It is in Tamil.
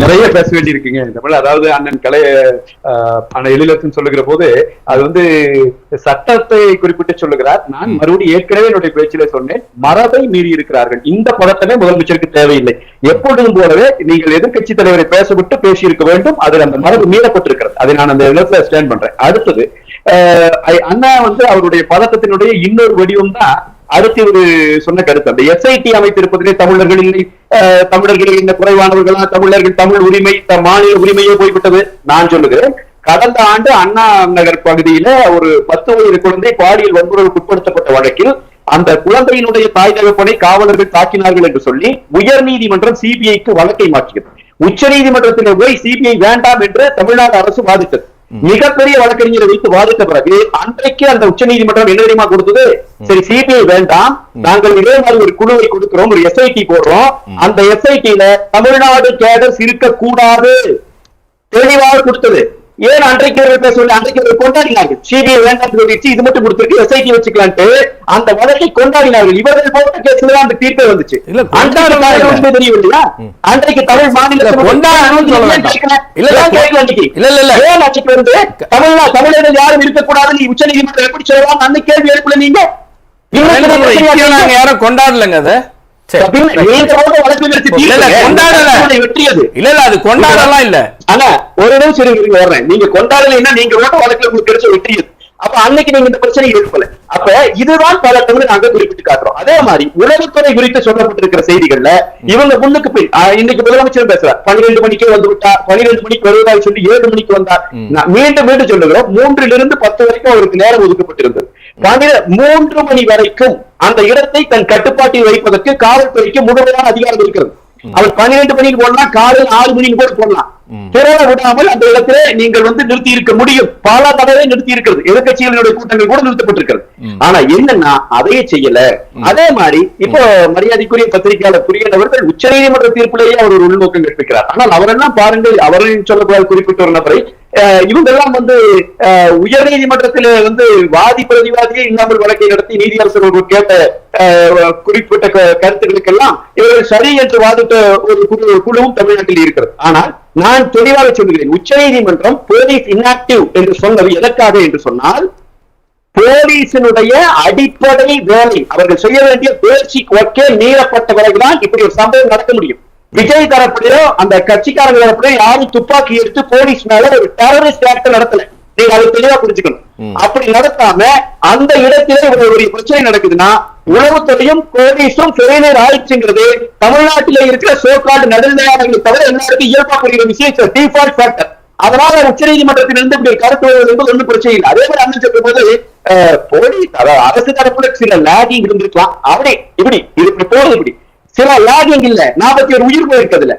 நிறைய பேச வேண்டி இருக்குங்க தமிழ் அதாவது அண்ணன் கலை அண்ணன் எழிலரசன் சொல்லுகிற போது அது வந்து சட்டத்தை குறிப்பிட்டு சொல்லுகிறார். நான் மறுபடியும் ஏற்கனவே என்னுடைய பேச்சிலே சொன்னேன். மரபை மீறி இருக்கிறார்கள். இந்த பதட்டமே முதலமைச்சருக்கு தேவையில்லை. எப்பொழுதும் போலவே நீங்கள் எதிர்க்கட்சி தலைவரை பேசவிட்டு பேசியிருக்க வேண்டும். அதில் அந்த மரபு மீறப்பட்டிருக்கிறது. அதை நான் அந்த இடத்துல ஸ்டாண்ட் பண்றேன். அடுத்தது அண்ணா வந்து அவருடைய பதட்டத்தினுடைய இன்னொரு வடிவம் தான் அடுத்து ஒரு சொன்ன கருத்து அந்த எஸ்ஐடி அமைத்திருப்பதிலே தமிழர்கள் இல்லை. அஹ், தமிழர்கள் இந்த குறைவானவர்களா? தமிழர்கள் தமிழ் உரிமை மாநில உரிமையே போய்விட்டது. நான் சொல்லுகிறேன் கடந்த ஆண்டு அண்ணா நகர் பகுதியில ஒரு பத்து வயது குழந்தை பாலியல் வன்முறைக்கு உட்படுத்தப்பட்ட வழக்கில் அந்த குழந்தையினுடைய தாய் தகப்பனை காவலர்கள் தாக்கினார்கள் என்று சொல்லி உயர் நீதிமன்றம் சிபிஐக்கு வழக்கை மாற்றியது. உச்ச நீதிமன்றத்தில் போய் சிபிஐ வேண்டாம் என்று தமிழ்நாடு அரசு வாதிட்டது. மிகப்பெரிய வழக்கறிஞரை வைத்து வாதிட்ட பிறகு அன்றைக்கு அந்த உச்ச நீதிமன்றம் என்ன தெரியுமா கொடுத்தது? சரி சிபிஐ வேண்டாம். நாங்கள் இதே மாதிரி ஒரு குழுவை கொடுக்கிறோம் ஒரு எஸ்ஐடி போடுறோம். அந்த எஸ்ஐடில தமிழ்நாடு கேடர்ஸ் இருக்கக்கூடாது. தெளிவாக கொடுத்தது. ஏன் அன்றைக்கு பேச சொல்லி அன்றைக்கு அவர்கள் கொண்டாடினார்கள். சிபிஐ வேண்டாம் சொல்லிச்சு இது மட்டும் கொடுத்திருக்கு எஸ்ஐடி வச்சுக்கலான்ட்டு அந்த வழக்கை கொண்டாடினார்கள். இவர்கள் போட்ட கேஸ்ல அந்த தீர்ப்பே வந்துச்சு. இல்ல, அன்றைக்கு கொண்டாடலாம் இல்ல. காரணம் உண்மை தெரியவில்லையா? அன்றைக்கு தமிழ் மாநில இல்ல, கொண்டாடணும்னு சொல்ல வேண்டாம். இல்ல, இல்ல. ஏன் அன்றைக்கு? வந்து தமிழ்நா தமிழர்கள் யாரும் இருக்கக்கூடாது நீ உச்ச நீதிமன்றம் எப்படி சொல்லலாம்? அந்த கேள்வி எழுப்பல நாங்க? யாரும் கொண்டாடலங்க அத. இல்ல, இல்ல, தீர்ப்பு. கொண்டாடல. உங்களுடைய வெற்றி அது இல்ல இல்ல அது கொண்டாடலாம் இல்ல. ஆனா ஒரு நிமிஷம் இருங்க, இருங்க வர்றேன். நீங்க கொண்டாடலைன்னா நீங்க ஓட்ட வழக்குல உங்களுக்கு கிடைச்ச வெற்றி இது. அப்ப அன்னைக்கு நீங்க இந்த பிரச்சனை எழுப்பல அப்ப இதுதான் பல தமிழ் நாங்க குறிப்பிட்டு காட்டுறோம். அதே மாதிரி உளவுத்துறை குறித்து சொல்லப்பட்டிருக்கிற செய்திகள்ல இவங்க முன்னுக்கு ஆஹ், இன்னைக்கு முதலமைச்சர் பேசுறார். பன்னிரெண்டு மணிக்கே வந்து விட்டார். பன்னிரெண்டு மணிக்கு வருவதாக சொல்லி ஏழு மணிக்கு வந்தார். மீண்டும் மீண்டும் சொல்லுகிறோம். மூன்றிலிருந்து பத்து வரைக்கும் அவருக்கு நேரம் ஒதுக்கப்பட்டிருந்தது. பன்னிர- மூன்று மணி வரைக்கும் அந்த இடத்தை தன் கட்டுப்பாட்டில் வைப்பதற்கு காவல்துறைக்கு முழுமையான அதிகாரம் இருக்கிறது. அவர் பன்னிரெண்டு மணிக்கு போடலாம் காலையில் ஆறு மணிக்கு கூட போடலாம். திறன விடாமல் அந்த இடத்திலே நீங்கள் வந்து நிறுத்தி இருக்க முடியும். பல தடவை நிறுத்தி இருக்கிறது. எதிர்கட்சிகளினுடைய கூட்டங்கள் கூட நிறுத்தப்பட்டிருக்கிறது. ஆனா என்னன்னா அதையே செய்யல. அதே மாதிரி இப்போ மரியாதைக்குரிய பத்திரிகையாளர் குரியன் அவர்கள் உச்ச நீதிமன்ற தீர்ப்பிலேயே அவர் ஒரு உள்நோக்கம் கற்பிக்கிறார். ஆனால் அவரெல்லாம் பாருங்கள் அவரையும் சொல்லக்கூடாது குறிப்பிட்ட ஒரு நபரை இவங்கெல்லாம் வந்து உயர் நீதிமன்றத்தில் வந்து வாதி பிரதிவாதியே இல்லாமல் வழக்கை நடத்தி நீதியரசர்கள் கேட்ட அஹ், குறிப்பிட்ட கருத்துக்களுக்கெல்லாம் இவர்கள் சரி என்று வாதிட்ட ஒரு குழு குழுவும் தமிழ்நாட்டில் இருக்கிறது. ஆனால் நான் தெளிவாக சொல்கிறேன் உச்ச நீதிமன்றம் போலீஸ் இன்ஆக்டிவ் என்று சொன்னது எதற்காக என்று சொன்னால் போலீசினுடைய அடிப்படை வேலை அவர்கள் செய்ய வேண்டிய பேசிக் ஒர்க்கே மீறப்பட்ட பிறகுதான் இப்படி ஒரு சம்பவம் நடக்க முடியும். விஜய் தரப்புலையோ அந்த கட்சிக்காரங்க தரப்புலையோ யாரும் துப்பாக்கி எடுத்து போலீஸ் மேல ஒரு டெரரிஸ்ட் ஆக்ட் நடத்தல. நீங்க அதை தெளிவா புரிஞ்சுக்கணும். அப்படி நடத்தாம அந்த இடத்திலே ஒரு ஒரு பிரச்சனை நடக்குதுன்னா உளவுத்துறையும் போலீஸும் சிறைநீர் ஆயிடுச்சுங்கிறது தமிழ்நாட்டில இருக்கிற சோக்காடு நடுநிலையாளர்களை தவிர எல்லாருக்கும் இயல்பா புரிகிற விஷயம். டிஃபால்ட் ஃபேக்டர் அதனால உச்ச நீதிமன்றத்திலிருந்து இப்படி கருத்து வருவது என்பது ஒன்றும் பிரச்சனை இல்லை. அதே மாதிரி அண்ணன் சொல்லும் போது போலீஸ் அதாவது அரசு தரப்புல சில லேகிங் இருந்திருக்கலாம். அப்படி இப்படி இது இப்படி போறது இப்படி. சில லாகிங் இல்ல. நாற்பத்தி ஒரு உயிர் போயிருக்கிறதுல